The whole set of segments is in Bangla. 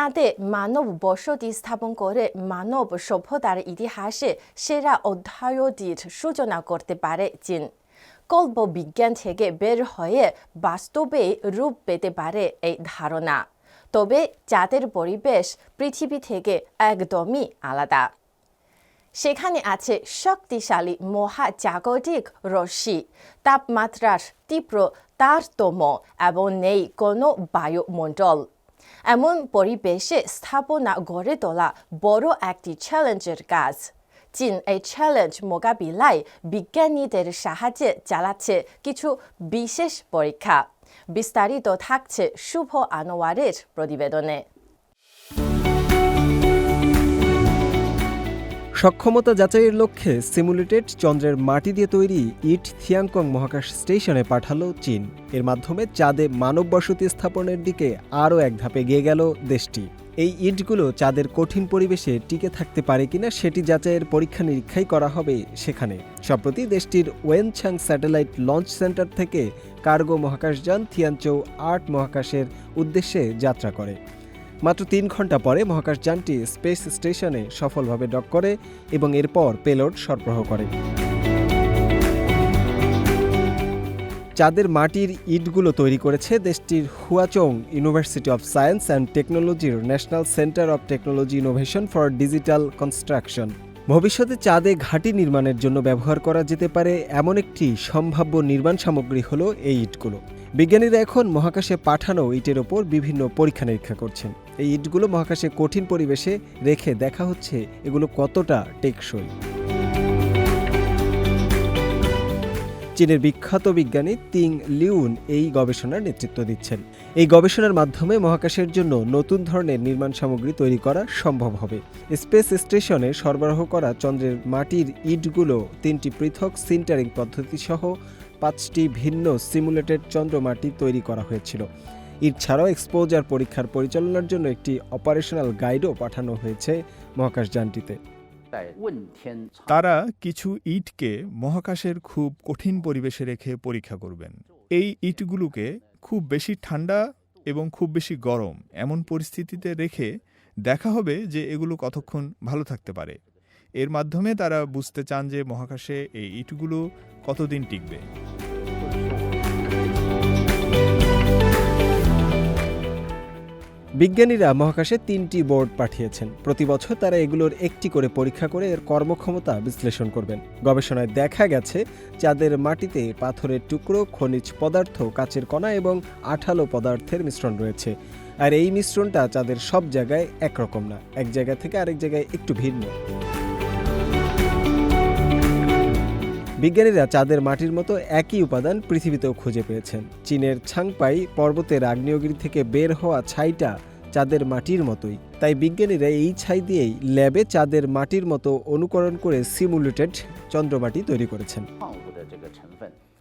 যাতে মানব বসতি স্থাপন করে মানব সভ্যতার ইতিহাসে সেরা অধ্যায়টির সূচনা করতে পারে চীন। কল্প বিজ্ঞান থেকে বের হয়ে বাস্তবে রূপ পেতে পারে এই ধারণা। তবে যাদের পরিবেশ পৃথিবী থেকে একদমই আলাদা। সেখানে আছে শক্তিশালী মহাজাগতিক রশ্মি, তাপমাত্রার তীব্র তারতম্য এবং নেই কোনো বায়ুমণ্ডল। এমন পরিবেশে স্থাপনা গড়ে তোলা বড় একটি চ্যালেঞ্জের কাজ। চীন এই চ্যালেঞ্জ মোকাবিলায় বিজ্ঞানীদের সাহায্যে চালাচ্ছে কিছু বিশেষ পরীক্ষা। বিস্তারিত থাকছে শুভ আনোয়ারের প্রতিবেদনে। সক্ষমতা যাচাইয়ের লক্ষ্যে সিমুলেটেড চন্দ্রের মাটি দিয়ে তৈরি ইট থিয়াংকং মহাকাশ স্টেশনে পাঠালো চীন। এর মাধ্যমে চাঁদে মানব বসতি স্থাপনের দিকে আরও এক ধাপে এগিয়ে গেল দেশটি। এই ইটগুলো চাঁদের কঠিন পরিবেশে টিকে থাকতে পারে কিনা সেটি যাচাইয়ের পরীক্ষা নিরীক্ষাই করা হবে সেখানে। সম্প্রতি দেশটির ওয়েনছাং স্যাটেলাইট লঞ্চ সেন্টার থেকে কার্গো মহাকাশযান থিয়ানচৌ আট মহাকাশের উদ্দেশ্যে যাত্রা করে। মাত্র তিন ঘণ্টা পরে মহাকাশযানটি স্পেস স্টেশনে সফলভাবে ডক করে এবং এরপর পেলোড সরবরাহ করে। চাঁদের মাটির ইটগুলো তৈরি করেছে দেশটির Huazhong university of science and টেকনোলজির national center of technology innovation for digital construction. ভবিষ্যতে চাঁদে ঘাঁটি নির্মাণের জন্য ব্যবহার করা যেতে পারে এমন একটি সম্ভাব্য নির্মাণ সামগ্রী হলো এই ইটগুলো। বিজ্ঞানীরা এখন মহাকাশে পাঠানো ইটের ওপর বিভিন্ন পরীক্ষা নিরীক্ষা করছেন। এই ইটগুলো মহাকাশে কঠিন পরিবেশে রেখে দেখা হচ্ছে এগুলো কতটা টেকসই। চীনের বিখ্যাত বিজ্ঞানী তিং লিউন এই গবেষণার নেতৃত্ব দিচ্ছেন। এই গবেষণার মাধ্যমে মহাকাশের জন্য নতুন ধরনের নির্মাণ সামগ্রী তৈরি করা সম্ভব হবে। স্পেস স্টেশনে সরবরাহ করা চন্দ্রের মাটির ইটগুলো, তিনটি পৃথক সিন্টারিং পদ্ধতি সহ পাঁচটি ভিন্ন সিমুলেটেড চন্দ্রমাটি তৈরি করা হয়েছিল। ইট ছাড়াও এক্সপোজার পরীক্ষার পরিচালনার জন্য একটি অপারেশনাল গাইডও পাঠানো হয়েছে মহাকাশযানটিতে তারা কিছু ইটকে মহাকাশের খুব কঠিন পরিবেশে রেখে পরীক্ষা করবেন। এই ইটগুলোকে খুব বেশি ঠান্ডা এবং খুব বেশি গরম এমন পরিস্থিতিতে রেখে দেখা হবে যে এগুলো কতক্ষণ ভালো থাকতে পারে। এর মাধ্যমে তারা বুঝতে চান যে মহাকাশে এই ইটগুলো কতদিন টিকবে। বিজ্ঞানীরা মহাকাশে তিনটি বোর্ড পাঠিয়েছেন। প্রতি বছর তারা এগুলোর একটি করে পরীক্ষা করে এর কর্মক্ষমতা বিশ্লেষণ করবেন। গবেষণায় দেখা গেছে, চাঁদের মাটিতে পাথরের টুকরো, খনিজ পদার্থ, কাচের কণা এবং আঠালো পদার্থের মিশ্রণ রয়েছে। আর এই মিশ্রণটা চাঁদের সব জায়গায় একরকম না, এক জায়গা থেকে আরেক জায়গায় একটু ভিন্ন। বিজ্ঞানীরা চাঁদের মাটির মতো একই উপাদান পৃথিবীতেও খুঁজে পেয়েছেন। চীনের ছাংপাই পর্বতের আগ্নেয়গিরি থেকে বের হওয়া ছাইটা চাঁদের মাটির মতোই। তাই বিজ্ঞানীরা এই ছাই দিয়েই ল্যাবে চাঁদের মাটির মতো অনুকরণ করে সিমুলেটেড চন্দ্রমাটি তৈরি করেছেন।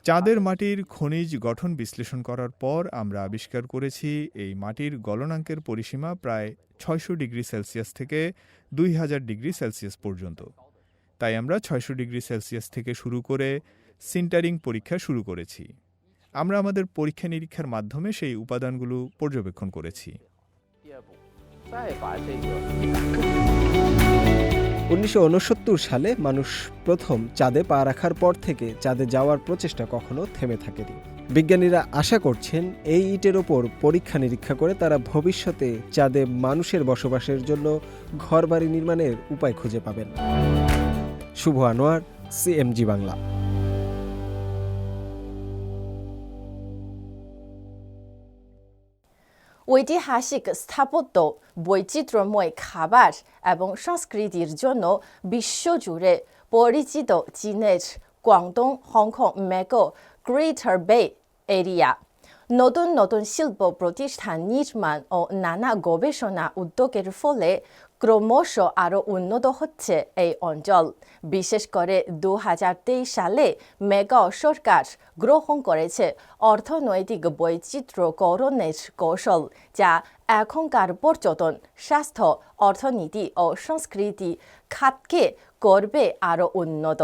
চাঁদের মাটির খনিজ গঠন বিশ্লেষণ করার পর আমরা আবিষ্কার করেছি এই মাটির গলনাঙ্কের পরিসীমা প্রায় ছয়শো ডিগ্রি সেলসিয়াস থেকে দুই হাজার ডিগ্রি সেলসিয়াস পর্যন্ত। তাই আমরা ছয়শো ডিগ্রি সেলসিয়াস থেকে শুরু করে সিন্টারিং পরীক্ষা শুরু করেছি। আমরা আমাদের পরীক্ষা নিরীক্ষার মাধ্যমে সেই উপাদানগুলো পর্যবেক্ষণ করেছি। উনিশশো উনসত্তর সালে মানুষ প্রথম চাঁদে পা রাখার পর থেকে চাঁদে যাওয়ার প্রচেষ্টা কখনো থেমে থাকেনি। বিজ্ঞানীরা আশা করছেন এই ইটের ওপর পরীক্ষা নিরীক্ষা করে তারা ভবিষ্যতে চাঁদে মানুষের বসবাসের জন্য ঘরবাড়ি নির্মাণের উপায় খুঁজে পাবেন। শুভ আনোয়ার সিএমজি বাংলা। ঐতিহাসিক স্থাপত্য, বৈচিত্র্যময় খাবার এবং সংস্কৃতির জন্য বিশ্বজুড়ে পরিচিত চীনের Guangdong, Hong Kong Macau greater bay area. নতুন নতুন শিল্প প্রতিষ্ঠান নির্মাণ ও নানা গবেষণা উদ্যোগের ফলে ক্রমশ আরও উন্নত হচ্ছে এই অঞ্চল। বিশেষ করে দু হাজার তেইশ সালে মেগা সরকার গ্রহণ করেছে অর্থনৈতিক বৈচিত্র্যকরণের কৌশল, যা এখনকার পর্যটন, স্বাস্থ্য, অর্থনীতি ও সংস্কৃতি খাতকে করবে আরও উন্নত।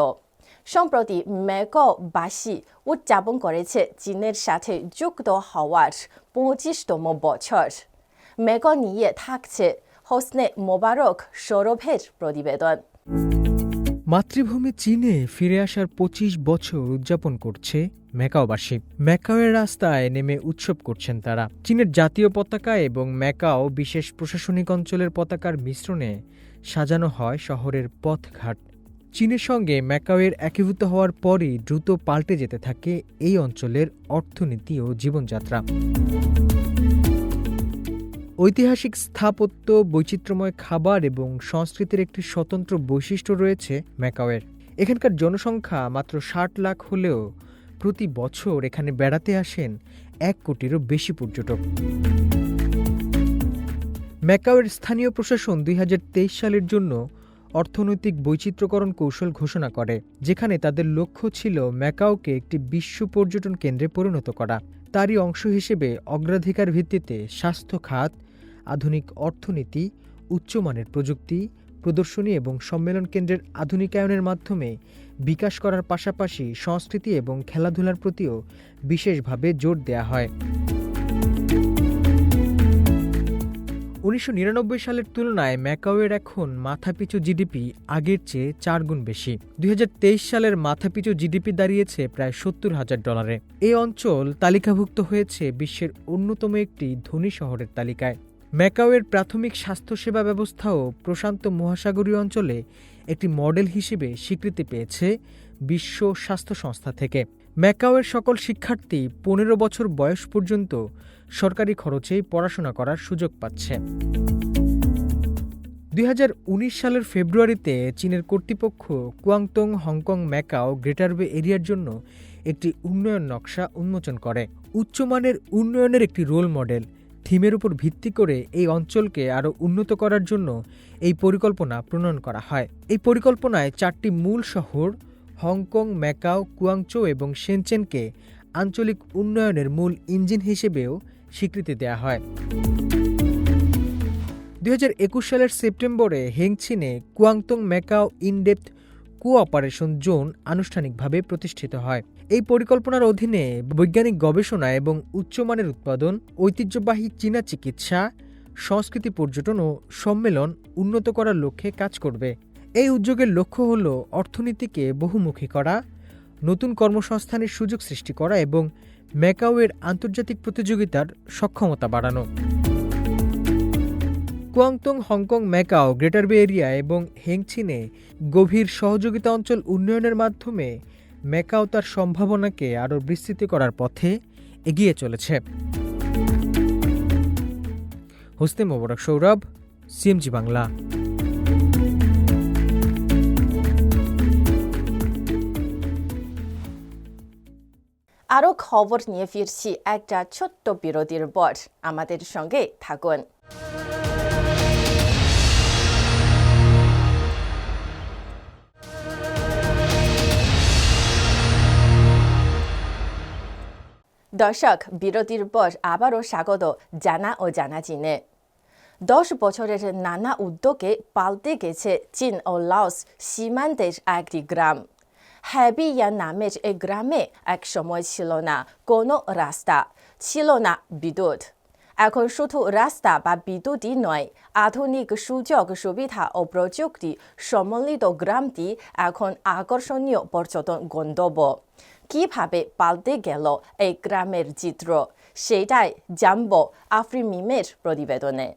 সম্প্রতি মেকবাসী উদযাপন করেছে চীনের সাথে যুক্ত হওয়ার পঁচিশতম বছর। মেক নিয়ে থাকছে হোসনে মোবারক সৌরভের প্রতিবেদন। মাতৃভূমি চীনে ফিরে আসার পঁচিশ বছর উদযাপন করছে ম্যাকাওবাসী। ম্যাকাওয়ের রাস্তায় নেমে উৎসব করছেন তারা। চীনের জাতীয় পতাকা এবং ম্যাকাও বিশেষ প্রশাসনিক অঞ্চলের পতাকার মিশ্রণে সাজানো হয় শহরের পথঘাট। চীনের সঙ্গে ম্যাকাওয়ের একীভূত হওয়ার পরই দ্রুত পাল্টে যেতে থাকে এই অঞ্চলের অর্থনীতি ও জীবনযাত্রা। ঐতিহাসিক স্থাপত্য, বৈচিত্র্যময় খাবার এবং সংস্কৃতির একটি স্বতন্ত্র বৈশিষ্ট্য রয়েছে ম্যাকাওয়ের। এখানকার জনসংখ্যা মাত্র ষাট লাখ হলেও প্রতি বছর এখানে বেড়াতে আসেন এক কোটিরও বেশি পর্যটক। ম্যাকাওয়ের স্থানীয় প্রশাসন দুই হাজার তেইশ সালের জন্য অর্থনৈতিক বৈচিত্র্যকরণ কৌশল ঘোষণা করে, যেখানে তাদের লক্ষ্য ছিল ম্যাকাওকে একটি বিশ্ব পর্যটন কেন্দ্রে পরিণত করা। তারই অংশ হিসেবে অগ্রাধিকার ভিত্তিতে স্বাস্থ্য খাত আধুনিক অর্থনীতি, উচ্চমানের প্রযুক্তি, প্রদর্শনী এবং সম্মেলন কেন্দ্রের আধুনিকায়নের মাধ্যমে বিকাশ করার পাশাপাশি সংস্কৃতি এবং খেলাধুলার প্রতিও বিশেষভাবে জোর দেয়া হয়। উনিশশো নিরানব্বই সালের তুলনায় ম্যাকাওয়ের এখন মাথাপিছু জিডিপি আগের চেয়ে চার গুণ বেশি। দুই হাজার তেইশ সালের মাথাপিছু জিডিপি দাঁড়িয়েছে প্রায় সত্তর হাজার ডলারে। এই অঞ্চল তালিকাভুক্ত হয়েছে বিশ্বের অন্যতম একটি ধনী শহরের তালিকায়। ম্যাকাওয়ের প্রাথমিক স্বাস্থ্যসেবা ব্যবস্থাও প্রশান্ত মহাসাগরীয় অঞ্চলে একটি মডেল হিসেবে স্বীকৃতি পেয়েছে বিশ্ব স্বাস্থ্য সংস্থা থেকে। ম্যাকাওয়ের সকল শিক্ষার্থী পনেরো বছর বয়স পর্যন্ত সরকারি খরচেই পড়াশোনা করার সুযোগ পাচ্ছে। দু হাজার উনিশ সালের ফেব্রুয়ারিতে চীনের কর্তৃপক্ষ কুয়াংতং, হংকং, ম্যাকাও, গ্রেটার বে এরিয়ার জন্য একটি উন্নয়ন নকশা উন্মোচন করে। উচ্চমানের উন্নয়নের একটি রোল মডেল। থিমের উপর ভিত্তি করে এই অঞ্চলকে আরও উন্নত করার জন্য এই পরিকল্পনা প্রণয়ন করা হয়। এই পরিকল্পনায় চারটি মূল শহর, হংকং, ম্যাকাও, কুয়াংচো এবং সেনচেনকে আঞ্চলিক উন্নয়নের মূল ইঞ্জিন হিসেবেও স্বীকৃতি দেওয়া হয়। দু হাজার একুশ সালের সেপ্টেম্বরে হেংছিনে Guangdong Macao in depth cooperation zone আনুষ্ঠানিকভাবে প্রতিষ্ঠিত হয়। এই পরিকল্পনার অধীনে বৈজ্ঞানিক গবেষণা এবং উচ্চমানের উৎপাদন, ঐতিহ্যবাহী চীনা চিকিৎসা, সংস্কৃতি পর্যটন ও সম্মেলন উন্নত করার লক্ষ্যে কাজ করবে। এই উদ্যোগের লক্ষ্য হল অর্থনীতিকে বহুমুখী করা, নতুন কর্মসংস্থানের সুযোগ সৃষ্টি করা এবং ম্যাকাওয়ের আন্তর্জাতিক প্রতিযোগিতার সক্ষমতা বাড়ানো। Guangdong, Hong Kong, Macau, greater bay area এবং হেংছিনে গভীর সহযোগিতা অঞ্চল উন্নয়নের মাধ্যমে ম্যাকাও তার সম্ভাবনাকে আরও বিস্তৃত করার পথে এগিয়ে চলেছে। হোসনে মোবারক সৌরভ, সিএমজি বাংলা। আরও খবর নিয়ে ফিরছি একটা ছোট্ট বিরতির পর। আমাদের সঙ্গে থাকুন। দর্শক, বিরতির পর আবারও স্বাগত জানা ও জানা চীনে। দশ বছরের নানা উদ্যোগে পাল্টে গেছে চীন ও লাওস সীমান্তের একটি গ্রাম। হ্যাবিয়া নামের এ গ্রামে এক সময় ছিল না, কোনো রাস্তা, ছিল না বিদ্যুৎ। এখন শুধু রাস্তা বা বিদ্যুৎই নয়, আধুনিক সুযোগ সুবিধা ও প্রযুক্তি সম্মিলিত গ্রামটি এখন আকর্ষণীয় পর্যটন গন্তব্য। কীভাবে পাল্টে গেল এই গ্রামের চিত্র? সেটাই জানব আফরিমিমের প্রতিবেদনে।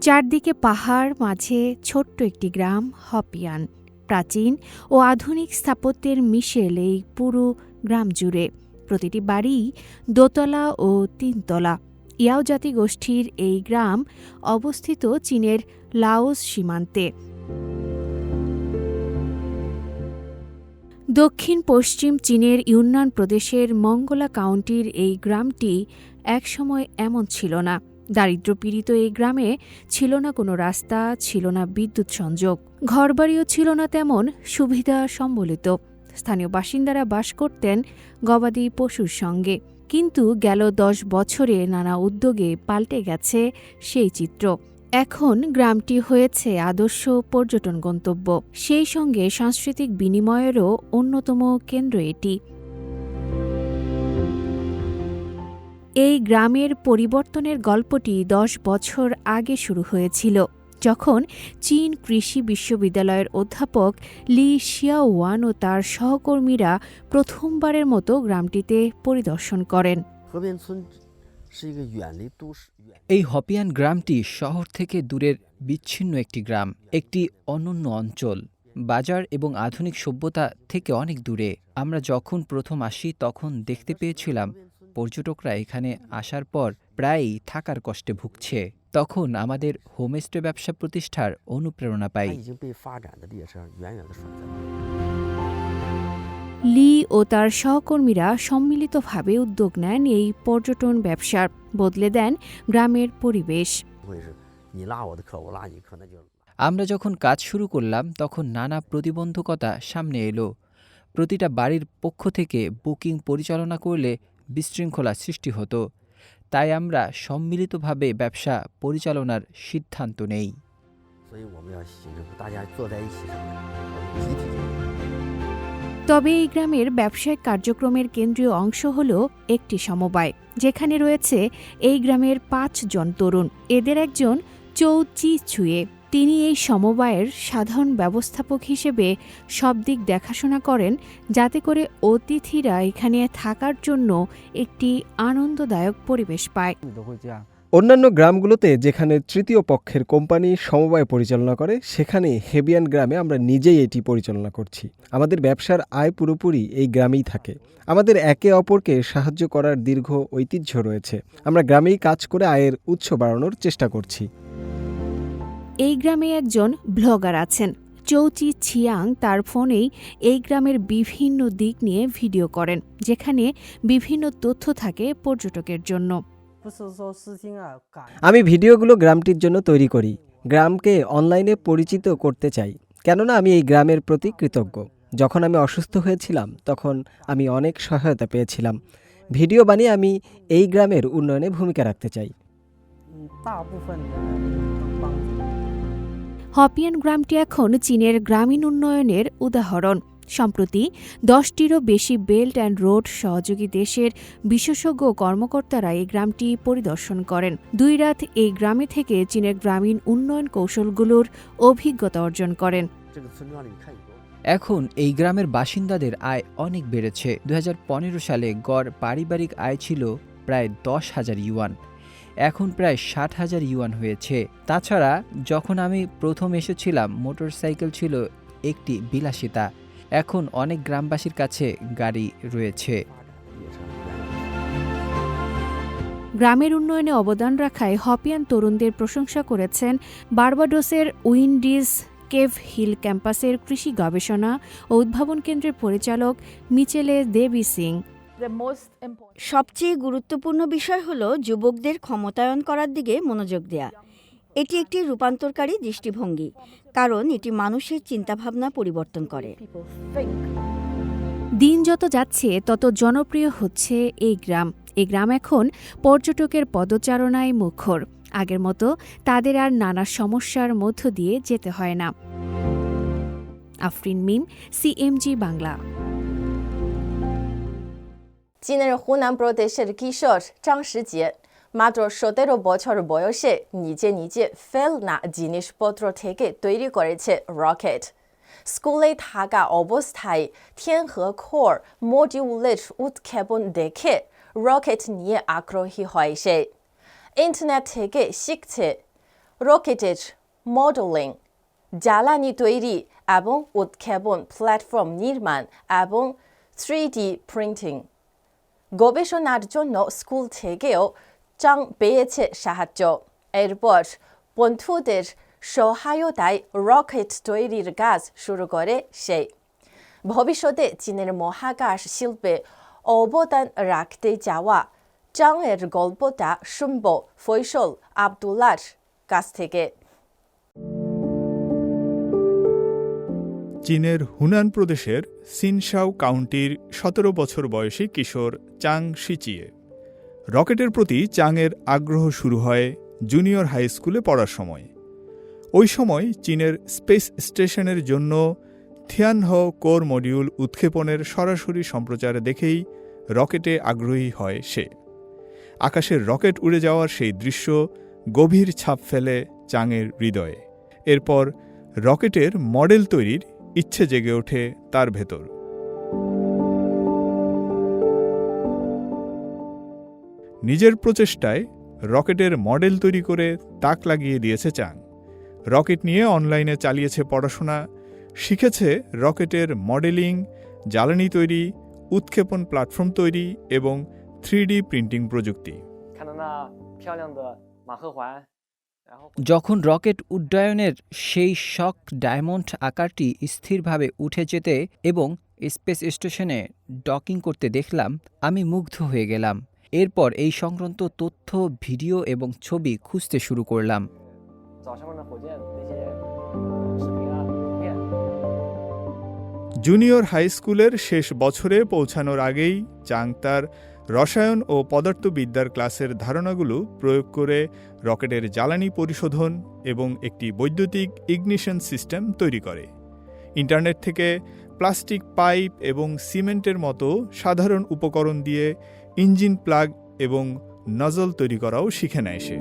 চারদিকে পাহাড়, মাঝে ছোট্ট একটি গ্রাম, হপিয়ান। প্রাচীন ও আধুনিক স্থাপত্যের মিশেল এই পুরো গ্রাম জুড়ে। প্রতিটি বাড়ি দোতলা ও তিনতলা। ইয়াও জাতি গোষ্ঠীর এই গ্রাম অবস্থিত চীনের লাওস সীমান্তে। দক্ষিণ পশ্চিম চীনের ইউনান প্রদেশের মঙ্গলা কাউন্টির এই গ্রামটি একসময় এমন ছিল না। দারিদ্র্যপীড়িত এই গ্রামে ছিল না কোনো রাস্তা, ছিল না বিদ্যুৎ সংযোগ। ঘরবাড়িও ছিল না তেমন, সুবিধা সম্বলিত। স্থানীয় বাসিন্দারা বাস করতেন গবাদি পশুর সঙ্গে। কিন্তু গেল দশ বছরে নানা উদ্যোগে পাল্টে গেছে সেই চিত্র। এখন গ্রামটি হয়েছে আদর্শ পর্যটন গন্তব্য। সেই সঙ্গে সাংস্কৃতিক বিনিময়েরও অন্যতম কেন্দ্র এটি। এই গ্রামের পরিবর্তনের গল্পটি দশ বছর আগে শুরু হয়েছিল, যখন চীন কৃষি বিশ্ববিদ্যালয়ের অধ্যাপক লি শিয়াওয়ান ও তার সহকর্মীরা প্রথমবারের মতো গ্রামটিতে পরিদর্শন করেন। এই হপিয়ান গ্রামটি শহর থেকে দূরের বিচ্ছিন্ন একটি গ্রাম একটি অনন্য অঞ্চল। বাজার এবং আধুনিক সভ্যতা থেকে অনেক দূরে। আমরা যখন প্রথম আসি তখন দেখতে পেয়েছিলাম পর্যটকরা এখানে আসার পর প্রায়ই থাকার কষ্টে ভুগছে। তখন আমাদের হোমস্টে ব্যবসা প্রতিষ্ঠার অনুপ্রেরণা পাই। লি ও তার সহকর্মীরা সম্মিলিতভাবে উদ্যোগ নেন এই পর্যটন ব্যবসার। বদলে দেন গ্রামের পরিবেশ। আমরা যখন কাজ শুরু করলাম তখন নানা প্রতিবন্ধকতা সামনে এলো। প্রতিটা বাড়ির পক্ষ থেকে বুকিং পরিচালনা করলে বিশৃঙ্খলা সৃষ্টি হতো। তাই আমরা সম্মিলিতভাবে ব্যবসা পরিচালনার সিদ্ধান্ত নেই। তবে এই গ্রামের ব্যবসায়িক কার্যক্রমের কেন্দ্রীয় অংশ হল একটি সমবায়, যেখানে রয়েছে এই গ্রামের পাঁচজন তরুণ। এদের একজন চৌচি ছুয়ে। তিনি এই সমবায়ের সাধারণ ব্যবস্থাপক হিসেবে সব দিক দেখাশোনা করেন, যাতে করে অতিথিরা এখানে থাকার জন্য একটি আনন্দদায়ক পরিবেশ পায়। অন্যান্য গ্রামগুলোতে যেখানে তৃতীয় পক্ষের কোম্পানি সমবায় পরিচালনা করে, সেখানে হেবিয়ান গ্রামে আমরা নিজেই এটি পরিচালনা করছি। আমাদের ব্যবসার আয় পুরোপুরি এই গ্রামেই থাকে। আমাদের একে অপরকে সাহায্য করার দীর্ঘ ঐতিহ্য রয়েছে। আমরা গ্রামেই কাজ করে আয়ের উৎস বাড়ানোর চেষ্টা করছি। এই গ্রামে একজন ব্লগার আছেন। চৌচি ছিয়াং তার ফোনেই এই গ্রামের বিভিন্ন দিক নিয়ে ভিডিও করেন, যেখানে বিভিন্ন তথ্য থাকে পর্যটকের জন্য। আমি ভিডিওগুলো গ্রামটির জন্য তৈরি করি। গ্রামকে অনলাইনে পরিচিত করতে চাই। কেননা আমি এই গ্রামের প্রতি কৃতজ্ঞ। যখন আমি অসুস্থ হয়েছিলাম তখন আমি অনেক সহায়তা পেয়েছিলাম। ভিডিও বানিয়ে আমি এই গ্রামের উন্নয়নে ভূমিকা রাখতে চাই। হপিয়ান গ্রামটি এখন চীনের গ্রামীণ উন্নয়নের উদাহরণ। সম্প্রতি দশটিরও বেশি বেল্ট অ্যান্ড রোড সহযোগী দেশের বিশেষজ্ঞ কর্মকর্তারা এই গ্রামটি পরিদর্শন করেন। দুই রাত এই গ্রামে থেকে চীনের গ্রামীণ উন্নয়ন কৌশলগুলোর অভিজ্ঞতা অর্জন করেন। এখন এই গ্রামের বাসিন্দাদের আয় অনেক বেড়েছে। দুই হাজার পনেরো সালে গড় পারিবারিক আয় ছিল প্রায় দশ হাজার ইউয়ান। এখন প্রায় ষাট হাজার ইউয়ান হয়েছে। তাছাড়া যখন আমি প্রথম এসেছিলাম, মোটরসাইকেল ছিল একটি বিলাসিতা। এখন অনেক গ্রামবাসীর কাছে গাড়ি রয়েছে। গ্রামের উন্নয়নে অবদান রাখায় হপিয়ান তরুণদের প্রশংসা করেছেন বার্বাডোসের উইন্ডিজ কেভ হিল ক্যাম্পাসের কৃষি গবেষণা ও উদ্ভাবন কেন্দ্রের পরিচালক মিচেলে দেবী সিং। সবচেয়ে গুরুত্বপূর্ণ বিষয় হল যুবকদের ক্ষমতায়ন করার দিকে মনোযোগ দেয়া। এটি একটি রূপান্তরকারী দৃষ্টিভঙ্গি কারণ এটি মানুষের চিন্তাভাবনা পরিবর্তন করে। দিন যত যাচ্ছে তত জনপ্রিয় হচ্ছে এই গ্রাম। এই গ্রাম এখন পর্যটকের পদচারণায় মুখর। আগের মতো তাদের আর নানা সমস্যার মধ্য দিয়ে যেতে হয় না। আফরিন মিম সিএমজি বাংলা। চীনের হুনাম প্রদেশের কিশোর চাংশি জিয়া মাত্র সতেরো বছর বয়সে নিজে নিজে ফেল না জিনিসপত্র থেকে তৈরি করেছে রকেট। স্কুলে থাকা অবস্থায় 和 খোর মডিউলের উৎক্ষেপণ দেখে রকেট নিয়ে আগ্রহী হয় সে। ইন্টারনেট থেকে শিখছে রকেটের মডেলিং, জ্বালানি তৈরি এবং উৎক্ষেপণ প্ল্যাটফর্ম নির্মাণ এবং থ্রি প্রিন্টিং। গবেষণার জন্য স্কুল থেকেও চাং পেয়েছে সাহায্য এরপর বন্ধুদের সহায়তায় রকেট তৈরির কাজ শুরু করে সে ভবিষ্যতে চীনের মহাকাশ শিল্পে অবদান রাখতে যাওয়া চাংয়ের গল্পটা শুনব ফৈসল আবদুল্লার কাছ থেকে চীনের হুনান প্রদেশের সিনশাও কাউন্টির সতেরো বছর বয়সী কিশোর চাং শিচিয়ে রকেটের প্রতি চাংয়ের আগ্রহ শুরু হয় জুনিয়র হাই স্কুলে পড়ার সময়। ওই সময় চীনের স্পেস স্টেশনের জন্য থিয়ানহ কোর মডিউল উৎক্ষেপণের সরাসরি সম্প্রচার দেখেই রকেটে আগ্রহী হয় সে। আকাশের রকেট উড়ে যাওয়ার সেই দৃশ্য গভীর ছাপ ফেলে চাঙের হৃদয়ে। এরপর রকেটের মডেল তৈরির ইচ্ছে জেগে ওঠে তার ভেতর। নিজের প্রচেষ্টায় রকেটের মডেল তৈরি করে তাক লাগিয়ে দিয়েছে চাং রকেট নিয়ে অনলাইনে চালিয়েছে পড়াশোনা, শিখেছে রকেটের মডেলিং, জ্বালানি তৈরি, উৎক্ষেপণ প্ল্যাটফর্ম তৈরি এবং থ্রি প্রিন্টিং প্রযুক্তি। যখন রকেট উড্ডয়নের সেই শক ডায়মন্ড আকারটি স্থিরভাবে উঠে যেতে এবং স্পেস স্টেশনে ডকিং করতে দেখলাম, আমি মুগ্ধ হয়ে গেলাম। এরপর এই সংক্রান্ত তথ্য, ভিডিও এবং ছবি খুঁজতে শুরু করলাম। জুনিয়র হাই স্কুলের শেষ বছরে পৌঁছানোর আগেই চাং তার রসায়ন ও পদার্থবিদ্যার ক্লাসের ধারণাগুলো প্রয়োগ করে রকেটের জ্বালানি পরিশোধন এবং একটি বৈদ্যুতিক ইগনিশন সিস্টেম তৈরি করে। ইন্টারনেট থেকে প্লাস্টিক পাইপ এবং সিমেন্টের মতো সাধারণ উপকরণ দিয়ে ইঞ্জিন প্লাগ এবং নজল তৈরি করাও শিখে নেয় সে।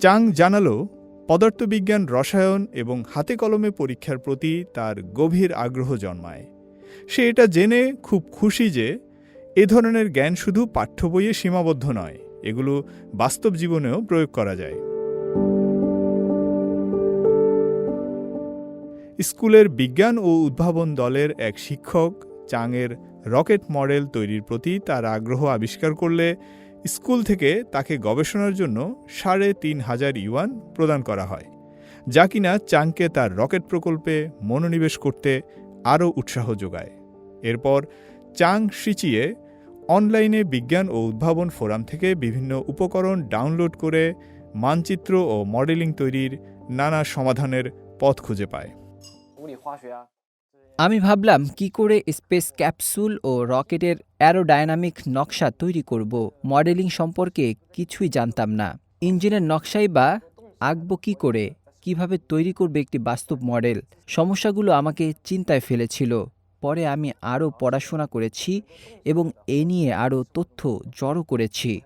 চাং জানালো, পদার্থবিজ্ঞান রসায়ন এবং হাতে কলমে পরীক্ষার প্রতি তার গভীর আগ্রহ জন্মায়। সে এটা জেনে খুব খুশি যে, এ ধরনের জ্ঞান শুধু পাঠ্য বইয়ে সীমাবদ্ধ নয়, এগুলো বাস্তব জীবনেও প্রয়োগ করা যায়। স্কুলের বিজ্ঞান ও উদ্ভাবন দলের এক শিক্ষক চাংয়ের রকেট মডেল তৈরির প্রতি তার আগ্রহ আবিষ্কার করলে স্কুল থেকে তাকে গবেষণার জন্য সাড়ে তিন হাজার ইউয়ান প্রদান করা হয়, যা কিনা চাংকে তার রকেট প্রকল্পে মনোনিবেশ করতে আরও উৎসাহ যোগায়। এরপর চাং সিচিয়ে অনলাইনে বিজ্ঞান ও উদ্ভাবন ফোরাম থেকে বিভিন্ন উপকরণ ডাউনলোড করে মানচিত্র ও মডেলিং তৈরির নানা সমাধানের পথ খুঁজে পায়। আমি ভাবলাম কি করে স্পেস ক্যাপসুল ও রকেটের অ্যারোডায়নামিক নকশা তৈরি করব মডেলিং সম্পর্কে কিছুই জানতাম না। ইঞ্জিনের নকশাই বা আঁকবো কী করে কীভাবে তৈরি করবে একটি বাস্তব মডেল সমস্যাগুলো আমাকে চিন্তায় ফেলেছিল। পরে আমি আরও পড়াশোনা করেছি এবং এ নিয়ে আরও তথ্য জড়ো করেছি।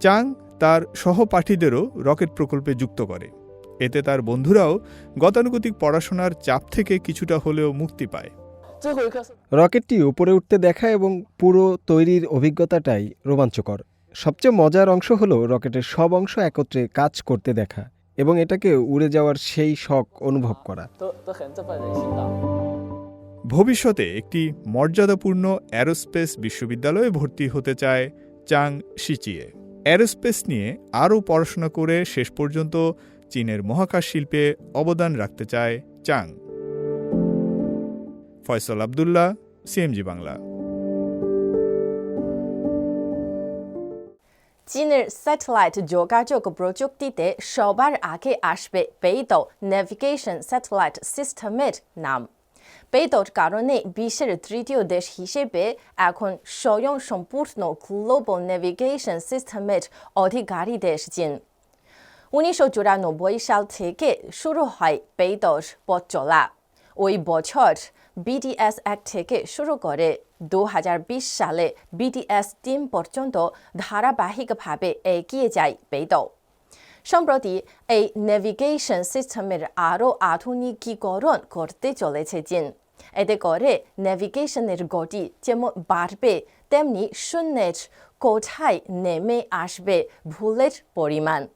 চাং তার সহপাঠীদেরও রকেট প্রকল্পে যুক্ত করে। এতে তার বন্ধুরাও গতানুগতিক পড়াশোনার চাপ থেকে কিছুটা হলেও মুক্তি পায়। রকেটটি উপরে উঠতে দেখা এবং পুরো তৈরির অভিজ্ঞতাটাই রোমাঞ্চকর। সবচেয়ে মজার অংশ হলো রকেটের সব অংশ একত্রে কাজ করতে দেখা এবং এটাকে উড়ে যাওয়ার সেই শখ অনুভব করা। ভবিষ্যতে একটি মর্যাদাপূর্ণ অ্যারোস্পেস বিশ্ববিদ্যালয়ে ভর্তি হতে চায় চাং সিচিয়ে অ্যারোস্পেস নিয়ে আরও পড়াশোনা করে শেষ পর্যন্ত চীনের মহাকাশ শিল্পে অবদান রাখতে চায় চাং। ফয়সল আবদুল্লাহ, সিএমজি বাংলা। চীনের স্যাটেলাইট যোগাযোগ প্রযুক্তিতে সবার আগে আসবে বেইদো নেভিগেশন স্যাটেলাইট সিস্টেমের নাম। বেইদোর কারণে বিশ্বের তৃতীয় দেশ হিসেবে এখন স্বয়ং সম্পূর্ণ গ্লোবাল নেভিগেশন সিস্টেমের অধিকারী দেশ চীন। উনিশশো চুরানব্বই সাল থেকে শুরু হয় বেইদোর পথ চলা। ওই বছর বিডিএস এক থেকে শুরু করে দু হাজার বিশ সালে বিডিএস টিম পর্যন্ত ধারাবাহিকভাবে এগিয়ে যায় বেইদো সম্প্রতি এই নেভিগেশন সিস্টেমের আরও আধুনিকীকরণ করতে চলেছে চীন। এতে করে নেভিগেশনের গতি যেমন বাড়বে তেমনি শূন্যের কোঠায় নেমে আসবে ভুলের পরিমাণ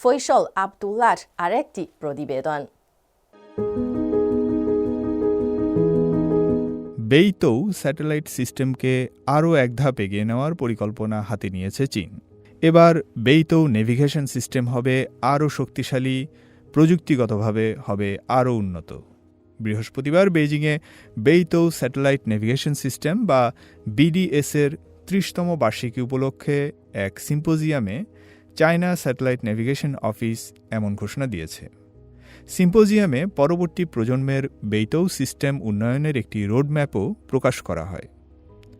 ফৈসল আবদুল্লার আরেকটি প্রতিবেদন বেইতৌ স্যাটেলাইট সিস্টেমকে আরও এক ধাপ এগিয়ে নেওয়ার পরিকল্পনা হাতে নিয়েছে চীন। এবার বেইতো নেভিগেশন সিস্টেম হবে আরও শক্তিশালী, প্রযুক্তিগতভাবে হবে আরও উন্নত। বৃহস্পতিবার বেইজিংয়ে বেইতো স্যাটেলাইট নেভিগেশন সিস্টেম বা বিডিএসের ত্রিশতম বার্ষিকী উপলক্ষে এক সিম্পোজিয়ামে চায়না স্যাটেলাইট নেভিগেশন অফিস এমন ঘোষণা দিয়েছে। সিম্পোজিয়ামে পরবর্তী প্রজন্মের বেইতো সিস্টেম উন্নয়নের একটি রোডম্যাপও প্রকাশ করা হয়।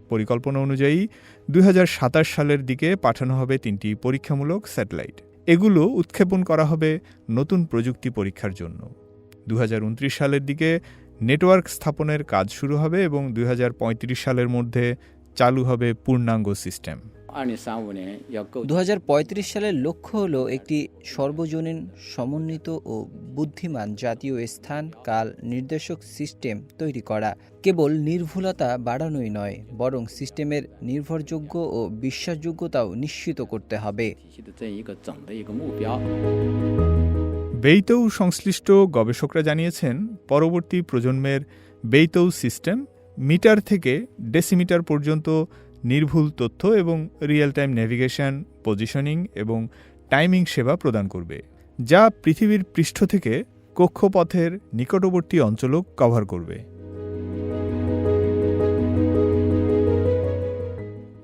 পরিকল্পনা অনুযায়ী দুই হাজার সাতাশ সালের দিকে পাঠানো হবে তিনটি পরীক্ষামূলক স্যাটেলাইট। এগুলো উৎক্ষেপণ করা হবে নতুন প্রযুক্তি পরীক্ষার জন্য। দু হাজার উনত্রিশ সালের দিকে নেটওয়ার্ক স্থাপনের কাজ শুরু হবে এবং দু হাজার পঁয়ত্রিশ সালের মধ্যে চালু হবে পূর্ণাঙ্গ সিস্টেম। দু হাজার পঁয়ত্রিশ সালের লক্ষ্য হল একটি সর্বজনীন, সমন্বিত ও বুদ্ধিমান জাতীয় স্থান, কাল, নির্দেশক সিস্টেম তৈরি করা। কেবল নির্ভুলতা বাড়ানোই নয়, বরং সিস্টেমের নির্ভরযোগ্য ও বিশ্বাসযোগ্যতাও নিশ্চিত করতে হবে। বেইতৌ সংশ্লিষ্ট গবেষকরা জানিয়েছেন, পরবর্তী প্রজন্মের বেইতৌ সিস্টেম মিটার থেকে ডেসিমিটার পর্যন্ত নির্ভুল তথ্য এবং রিয়েল টাইম নেভিগেশন, পজিশনিং এবং টাইমিং সেবা প্রদান করবে, যা পৃথিবীর পৃষ্ঠ থেকে কক্ষপথের নিকটবর্তী অঞ্চলও কভার করবে।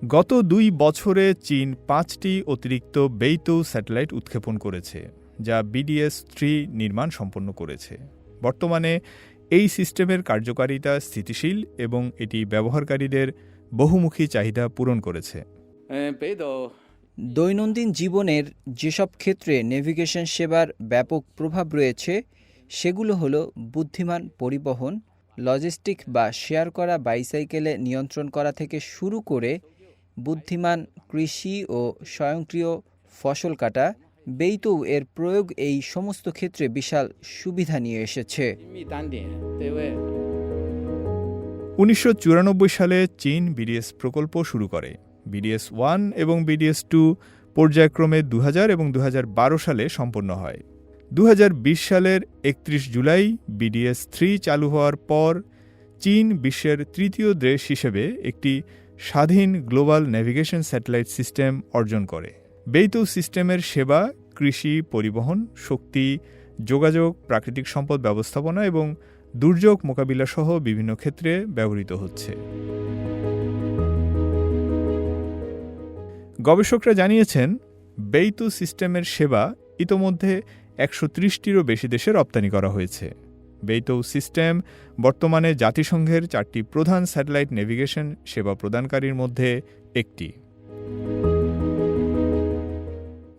গত দুই বছরে চীন পাঁচটি অতিরিক্ত বেইতৌ স্যাটেলাইট উৎক্ষেপণ করেছে। যা বিডিএস থ্রি নির্মাণ সম্পন্ন করেছে। বর্তমানে এই সিস্টেমের কার্যকারিতা স্থিতিশীল এবং এটি ব্যবহারকারীদের বহুমুখী চাহিদা পূরণ করেছে। দৈনন্দিন জীবনের যেসব ক্ষেত্রে নেভিগেশন সেবার ব্যাপক প্রভাব রয়েছে সেগুলো হলো বুদ্ধিমান পরিবহন লজিস্টিক বা শেয়ার করা বাইসাইকেলে নিয়ন্ত্রণ করা থেকে শুরু করে বুদ্ধিমান কৃষি ও স্বয়ংক্রিয় ফসল কাটা বেইতৌ এর প্রয়োগ এই সমস্ত ক্ষেত্রে বিশাল সুবিধা নিয়ে এসেছে। উনিশশো চুরানব্বই সালে চীন বিডিএস প্রকল্প শুরু করে। বিডিএস ওয়ান এবং বিডিএস টু পর্যায়ক্রমে দু এবং দুহাজার বারো সালে সম্পন্ন হয়। দু হাজার বিশ সালের একত্রিশ জুলাই বিডিএস থ্রি চালু হওয়ার পর চীন বিশ্বের তৃতীয় দেশ হিসেবে একটি স্বাধীন গ্লোবাল নেভিগেশন স্যাটেলাইট সিস্টেম অর্জন করে। বেইতৌ সিস্টেমের সেবা, কৃষি, পরিবহন, শক্তি, যোগাযোগ, প্রাকৃতিক সম্পদ ব্যবস্থাপনা এবং দুর্যোগ মোকাবিলা সহ বিভিন্ন ক্ষেত্রে ব্যবহৃত হচ্ছে। গবেষকরা জানিয়েছেন বেইতু সিস্টেমের সেবা ইতোমধ্যে একশো ত্রিশটিরও বেশি দেশে রপ্তানি করা হয়েছে। বেইতৌ সিস্টেম বর্তমানে জাতিসংঘের চারটি প্রধান স্যাটেলাইট নেভিগেশন সেবা প্রদানকারীর মধ্যে একটি।